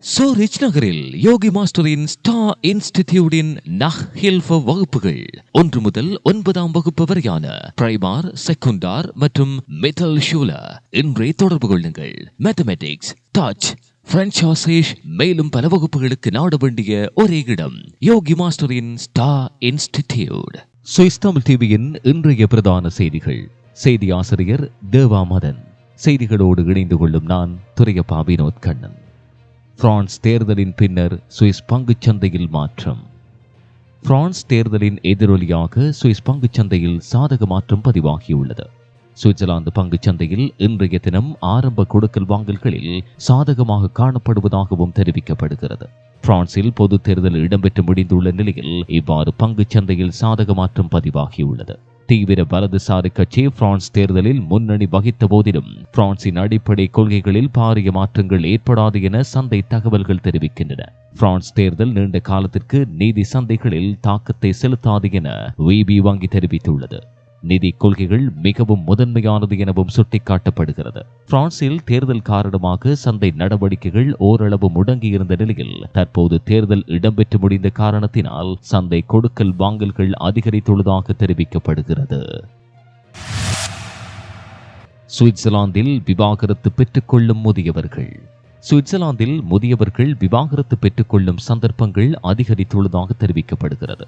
சோரிச் நகரில் யோகி மாஸ்டரின் ஸ்டா இன்ஸ்டிடியூடின் நஹ் ஹில்ஃப வகுப்புகள். ஒன்று முதல் ஒன்பதாம் வகுப்பு வரையான பிரைமார் செகுண்டார் மற்றும் மெட்டல் ஷூல. இன்றே தொடர்பு கொள்ளுங்கள். மேத்தமெட்டிக்ஸ் டச் பிரெஞ்ச் ஆசேஷ் மேலும் பல வகுப்புகளுக்கு நாட வேண்டிய ஒரே இடம் யோகி மாஸ்டரின் ஸ்டா இன்ஸ்டிடியூட். சுவிஸ் தமிழ் டிவியின் இன்றைய பிரதான செய்திகள். செய்தி ஆசிரியர் தேவா மதன். செய்திகளோடு இணைந்து கொள்ளும் நான் துரையப்பா வினோத் கண்ணன். பிரான்ஸ் தேர்தலின் பின்னர் சுவிஸ் பங்குச் சந்தையில் மாற்றம். பிரான்ஸ் தேர்தலின் எதிரொலியாக சுவிஸ் பங்குச் சந்தையில் சாதக மாற்றம் பதிவாகியுள்ளது. சுவிட்சர்லாந்து பங்குச் சந்தையில் இன்றைய தினம் ஆரம்ப கொடுக்கல் வாங்கல்களில் சாதகமாக காணப்படுவதாகவும் தெரிவிக்கப்படுகிறது. பிரான்சில் பொது தேர்தல் இடம்பெற்று முடிந்துள்ள நிலையில் இவ்வாறு பங்குச் சந்தையில் சாதக மாற்றம் பதிவாகியுள்ளது. தீவிர வலதுசாரி கட்சி பிரான்ஸ் தேர்தலில் முன்னணி வகித்த போதிலும் பிரான்சின் அடிப்படை கொள்கைகளில் பாரிய மாற்றங்கள் ஏற்படாது என சந்தை தகவல்கள் தெரிவிக்கின்றன. பிரான்ஸ் தேர்தல் நீண்ட காலத்திற்கு நீதி சந்தைகளில் தாக்கத்தை செலுத்தாது என விபி வங்கி தெரிவித்துள்ளது. நிதி கொள்கைகள் மிகவும் முதன்மையானது எனவும் சுட்டிக்காட்டப்படுகிறது. பிரான்சில் தேர்தல் காரணமாக சந்தை நடவடிக்கைகள் ஓரளவு முடங்கியிருந்த நிலையில் தற்போது தேர்தல் இடம்பெற்று முடிந்த காரணத்தினால் சந்தை கொடுக்கல் வாங்கல்கள் அதிகரித்துள்ளதாக தெரிவிக்கப்படுகிறது. சுவிட்சர்லாந்தில் விவாகரத்து பெற்றுக்கொள்ளும் முதியவர்கள். சுவிட்சர்லாந்தில் முதியவர்கள் விவாகரத்து பெற்றுக்கொள்ளும் சந்தர்ப்பங்கள் அதிகரித்துள்ளதாக தெரிவிக்கப்படுகிறது.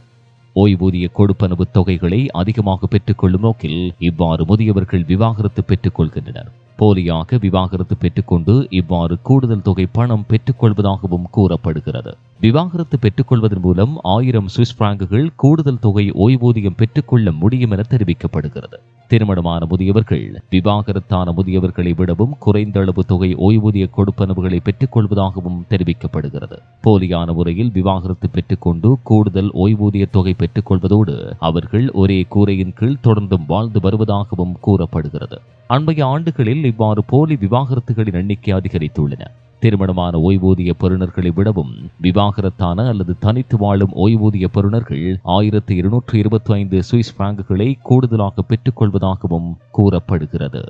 ஓய்வூதிய கொடுப்பனவு தொகைகளை அதிகமாக பெற்றுக்கொள்ளும் நோக்கில் இவ்வாறு முதியவர்கள் விவாகரத்து பெற்றுக் கொள்கின்றனர் போலியாக விவாகரத்து பெற்றுக்கொண்டு இவ்வாறு கூடுதல் தொகை பணம் பெற்றுக்கொள்வதாகவும் கூறப்படுகிறது. விவாகரத்து பெற்றுக்கொள்வதன் மூலம் ஆயிரம் சுவிஸ் பிராங்குகள் கூடுதல் தொகை ஓய்வூதியம் பெற்றுக்கொள்ள முடியும் என தெரிவிக்கப்படுகிறது. திருமணமான முதியவர்கள் விவாகரத்தான முதியவர்களை விடவும் குறைந்த அளவு தொகை ஓய்வூதிய கொடுப்பனவுகளை பெற்றுக்கொள்வதாகவும் தெரிவிக்கப்படுகிறது. போலியான முறையில் விவாகரத்து பெற்றுக்கொண்டு கூடுதல் ஓய்வூதிய தொகை பெற்றுக்கொள்வதோடு அவர்கள் ஒரே கூரையின் கீழ் தொடர்ந்தும் வாழ்ந்து வருவதாகவும் கூறப்படுகிறது. அண்மைய ஆண்டுகளில் இவ்வாறு போலி விவாகரத்துகளின் எண்ணிக்கை அதிகரித்துள்ளன. திருமணமான ஓய்வூதிய பெறுநர்களை விடவும் விவாகரத்தான அல்லது தனித்து வாழும் ஓய்வூதிய பெறுநர்கள் ஆயிரத்தி இருநூற்று இருபத்தி ஐந்து சுவிஸ் பிராங்குகளை கூடுதலாக பெற்றுக்கொள்வதாகவும் கூறப்படுகிறது.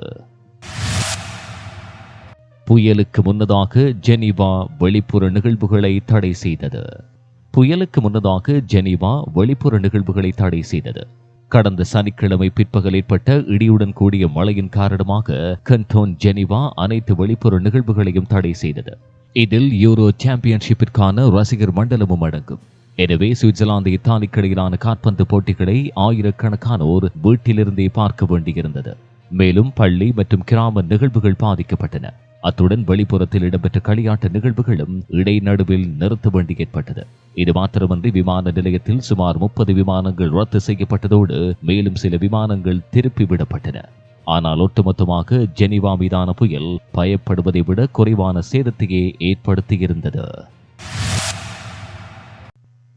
புயலுக்கு முன்னதாக ஜெனீவா வெளிப்புற நிகழ்வுகளை தடை செய்தது. புயலுக்கு முன்னதாக ஜெனீவா வெளிப்புற நிகழ்வுகளை தடை செய்தது. கடந்த சனிக்கிழமை பிற்பகல் ஏற்பட்ட இடியுடன் கூடிய மழையின் காரணமாக கண்டோன் ஜெனிவா அனைத்து வெளிப்புற நிகழ்வுகளையும் தடை செய்தது. இதில் யூரோ சாம்பியன்ஷிப்பிற்கான ரசிகர் மண்டலமும் அடங்கும். எனவே சுவிட்சர்லாந்து இத்தாலிக்கு இடையிலான காற்பந்து போட்டிகளை ஆயிரக்கணக்கானோர் வீட்டிலிருந்தே பார்க்க வேண்டியிருந்தது. மேலும் பள்ளி மற்றும் கிராம நிகழ்வுகள் பாதிக்கப்பட்டன. அத்துடன் வெளிப்புறத்தில் இடம்பெற்ற களியாட்ட நிகழ்வுகளும் இடைநடுவில் நிறுத்த வேண்டி ஏற்பட்டது. இது மாத்திரமன்றி விமான நிலையத்தில் சுமார் முப்பது விமானங்கள் ரத்து செய்யப்பட்டதோடு மேலும் சில விமானங்கள் திருப்பி விடப்பட்டன. ஆனால் ஒட்டுமொத்தமாக ஜெனிவா மீதான புயல் பயப்படுவதை விட குறைவான சேதத்தையே ஏற்படுத்தியிருந்தது.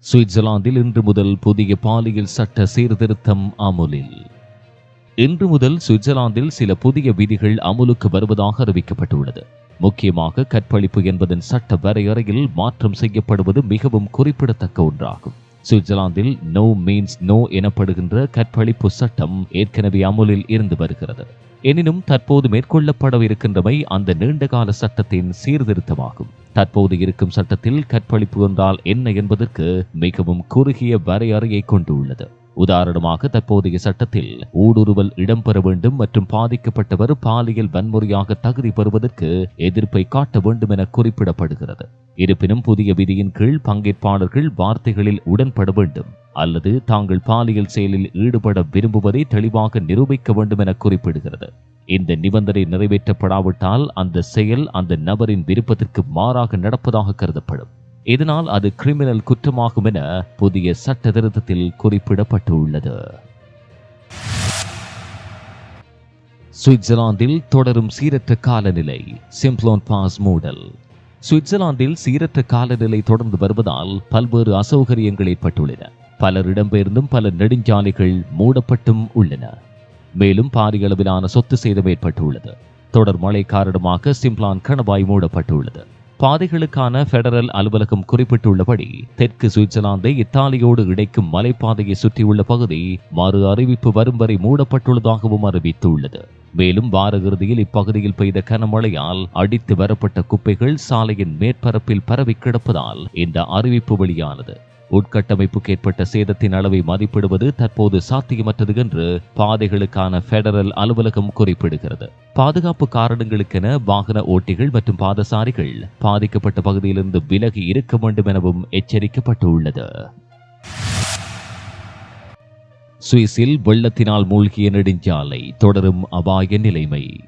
சுவிட்சர்லாந்தில் இன்று முதல் புதிய பாலியல் சட்ட சீர்திருத்தம் அமுலில். இன்று முதல் சுவிட்சர்லாந்தில் சில புதிய விதிகள் அமுலுக்கு வருவதாக அறிவிக்கப்பட்டுள்ளது. முக்கியமாக கற்பழிப்பு என்பதன் சட்ட வரையறையில் மாற்றம் செய்யப்படுவது மிகவும் குறிப்பிடத்தக்க ஒன்றாகும். சுவிட்சர்லாந்தில் நோ மீன்ஸ் நோ எனப்படுகின்ற கற்பழிப்பு சட்டம் ஏற்கனவே அமுலில் இருந்து வருகிறது. எனினும் தற்போது மேற்கொள்ளப்படவிருக்கின்றமை அந்த நீண்டகால சட்டத்தின் சீர்திருத்தமாகும். தற்போது இருக்கும் சட்டத்தில் கற்பழிப்பு என்றால் என்ன என்பதற்கு மிகவும் குறுகிய வரையறையை கொண்டுள்ளது. உதாரணமாக தற்போதைய சட்டத்தில் ஊடுருவல் இடம்பெற வேண்டும் மற்றும் பாதிக்கப்பட்டவர் பாலியல் வன்முறையாக தகுதி பெறுவதற்கு எதிர்ப்பை காட்ட வேண்டும் என குறிப்பிடப்படுகிறது. இருப்பினும் புதிய விதியின் கீழ் பங்கேற்பாளர்கள் வார்த்தைகளில் உடன்பட வேண்டும் அல்லது தாங்கள் பாலியல் செயலில் ஈடுபட விரும்புவதை தெளிவாக நிரூபிக்க வேண்டும் என குறிப்பிடுகிறது. இந்த நிபந்தனை நிறைவேற்றப்படாவிட்டால் அந்த செயல் அந்த நபரின் விருப்பத்திற்கு மாறாக நடப்பதாக கருதப்படும். இதனால் அது கிரிமினல் குற்றமாகும் என புதிய சட்ட திருத்தத்தில் குறிப்பிடப்பட்டுள்ளது. சுவிட்சர்லாந்தில் தொடரும் சீரற்ற காலநிலை சிம்ப்ளோன் பாஸ் மூடல். சுவிட்சர்லாந்தில் சீரற்ற காலநிலை தொடர்ந்து வருவதால் பல்வேறு அசௌகரியங்கள் ஏற்பட்டுள்ளன. பலர் இடம்பெயர்ந்தும் பல நெடுஞ்சாலைகள் மூடப்பட்டும் உள்ளன. மேலும் பாரிய அளவிலான சொத்து சேதம் ஏற்பட்டுள்ளது. தொடர் மழை காரணமாக சிம்ப்ளான் கணவாய் மூடப்பட்டுள்ளது. பாதைகளுக்கான பெடரல் அலுவலகம் குறிப்பிட்டுள்ளபடி தெற்கு சுவிட்சர்லாந்தை இத்தாலியோடு இணைக்கும் மலைப்பாதையை சுற்றியுள்ள பகுதி மறு அறிவிப்பு வரும் வரை மூடப்பட்டுள்ளதாகவும் அறிவித்துள்ளது. மேலும் வார இறுதியில் இப்பகுதியில் பெய்த கனமழையால் அடித்து வரப்பட்ட குப்பைகள் சாலையின் மேற்பரப்பில் பரவி கிடப்பதால் இந்த அறிவிப்பு வெளியானது. உட்கட்டமைப்புக்கு ஏற்பட்ட சேதத்தின் அளவை மதிப்பிடுவது தற்போது சாத்தியமற்றது என்று பாதைகளுக்கான பெடரல் அலுவலகம் குறிப்பிடுகிறது. பாதுகாப்பு காரணங்களுக்கென வாகன ஓட்டிகள் மற்றும் பாதசாரிகள் பாதிக்கப்பட்ட பகுதியிலிருந்து விலகி இருக்க வேண்டும் எனவும் எச்சரிக்கப்பட்டுள்ளது. சுவிஸில் வெள்ளத்தினால் மூழ்கிய நெடுஞ்சாலை தொடரும் அபாய நிலைமை.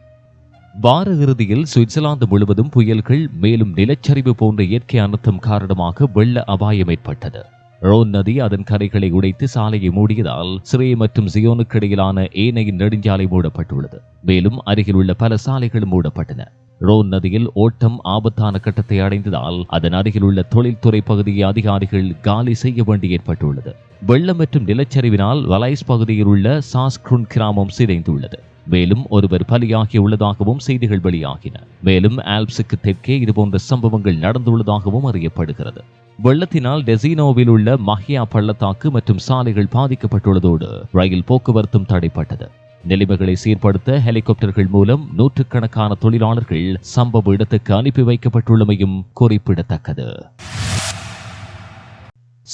வார இறுதியில் சுவிட்சர்லாந்து முழுவதும் புயல்கள் மேலும் நிலச்சரிவு போன்ற இயற்கை அனர்த்தம் காரணமாக வெள்ள அபாயம் ஏற்பட்டது. ரோன் நதி அதன் கரைகளை உடைத்து சாலையை மூடியதால் சிறை மற்றும் சியோனுக்கு இடையிலான ஏனையின் நெடுஞ்சாலை மூடப்பட்டுள்ளது. மேலும் அருகில் உள்ள பல சாலைகள் மூடப்பட்டன. ரோன் நதியில் ஓட்டம் ஆபத்தான கட்டத்தை அடைந்ததால் அதன் அருகில் உள்ள தொழில்துறை பகுதியை அதிகாரிகள் காலி செய்ய வேண்டி ஏற்பட்டுள்ளது. வெள்ளம் மற்றும் நிலச்சரிவினால் வலைஸ் பகுதியில் உள்ள சாஸ்க்ருன் கிராமம் சிதைந்துள்ளது. மேலும் ஒருவர் பலியாகியுள்ளதாகவும் செய்திகள் வெளியாகின. மேலும் ஆல்ப்ஸுக்கு தெற்கே இதுபோன்ற சம்பவங்கள் நடந்துள்ளதாகவும் அறியப்படுகிறது. வெள்ளத்தினால் டெசினோவில் உள்ள மஹியா பள்ளத்தாக்கு மற்றும் சாலைகள் பாதிக்கப்பட்டுள்ளதோடு ரயில் போக்குவரத்தும் தடைப்பட்டது. நிலைமைகளை சீர்படுத்த ஹெலிகாப்டர்கள் மூலம் நூற்றுக்கணக்கான தொழிலாளர்கள் சம்பவ இடத்துக்கு அனுப்பி வைக்கப்பட்டுள்ளமையும் குறிப்பிடத்தக்கது.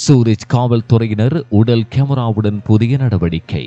சூரிஜ் காவல்துறையினர் உடல் கேமராவுடன் புதிய நடவடிக்கை.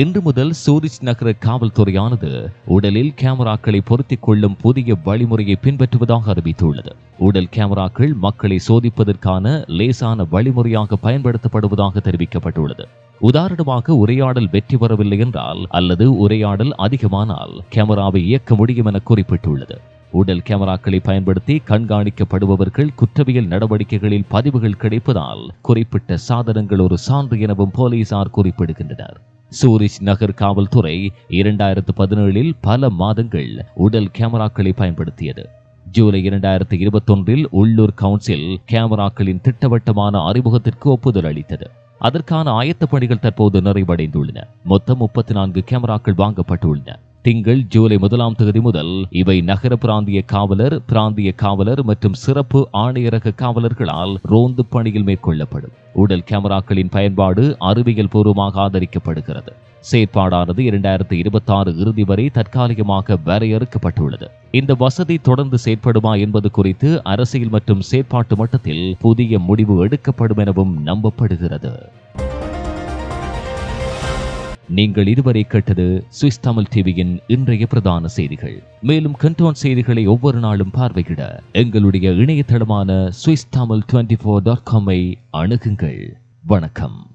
இன்று முதல் சூரிச் நகர காவல்துறையானது உடலில் கேமராக்களை பொருத்திக் கொள்ளும் புதிய வழிமுறையை பின்பற்றுவதாக அறிவித்துள்ளது. உடல் கேமராக்கள் மக்களை சோதிப்பதற்கான லேசான வழிமுறையாக பயன்படுத்தப்படுவதாக தெரிவிக்கப்பட்டுள்ளது. உதாரணமாக உரையாடல் வெற்றி பெறவில்லை என்றால் அல்லது உரையாடல் அதிகமானால் கேமராவை இயக்க முடியும் என குறிப்பிட்டுள்ளது. உடல் கேமராக்களை பயன்படுத்தி கண்காணிக்கப்படுபவர்கள் குற்றவியல் நடவடிக்கைகளில் பதிவுகள் கிடைப்பதால் குறிப்பிட்ட சாதனங்கள் ஒரு சான்று எனவும் போலீசார் குறிப்பிடுகின்றனர். சூரிஷ் நகர் காவல்துறை இரண்டாயிரத்து பதினேழில் பல மாதங்கள் உடல் கேமராக்களை பயன்படுத்தியது. ஜூலை இரண்டாயிரத்தி இருபத்தொன்றில் உள்ளூர் கவுன்சில் கேமராக்களின் திட்டவட்டமான அறிமுகத்திற்கு ஒப்புதல் அளித்தது. அதற்கான ஆயத்த பணிகள் தற்போது நிறைவடைந்துள்ளன. மொத்தம் முப்பத்தி நான்கு கேமராக்கள் வாங்கப்பட்டுள்ளன. திங்கள் ஜூலை முதலாம் தேதி முதல் இவை நகர பிராந்திய காவலர் பிராந்திய காவலர் மற்றும் சிறப்பு ஆணையரக காவலர்களால் ரோந்து பணியில் மேற்கொள்ளப்படும். உடல் கேமராக்களின் பயன்பாடு அறிவியல் பூர்வமாக ஆதரிக்கப்படுகிறது. செயற்பாடானது இரண்டாயிரத்தி இருபத்தி ஆறு இறுதி வரை தற்காலிகமாக வரையறுக்கப்பட்டுள்ளது. இந்த வசதி தொடர்ந்து செயற்படுமா என்பது குறித்து அரசியல் மற்றும் செயற்பாட்டு மட்டத்தில் புதிய முடிவு எடுக்கப்படும் எனவும் நம்பப்படுகிறது. நீங்கள் இதுவரை கேட்டது சுவிஸ் தமிழ் டிவியின் இன்றைய பிரதான செய்திகள். மேலும் கண்டோன் செய்திகளை ஒவ்வொரு நாளும் பார்வையிட எங்களுடைய இணையதளமான Swiss Tamil twenty four dot காமை அணுகுங்கள். வணக்கம்.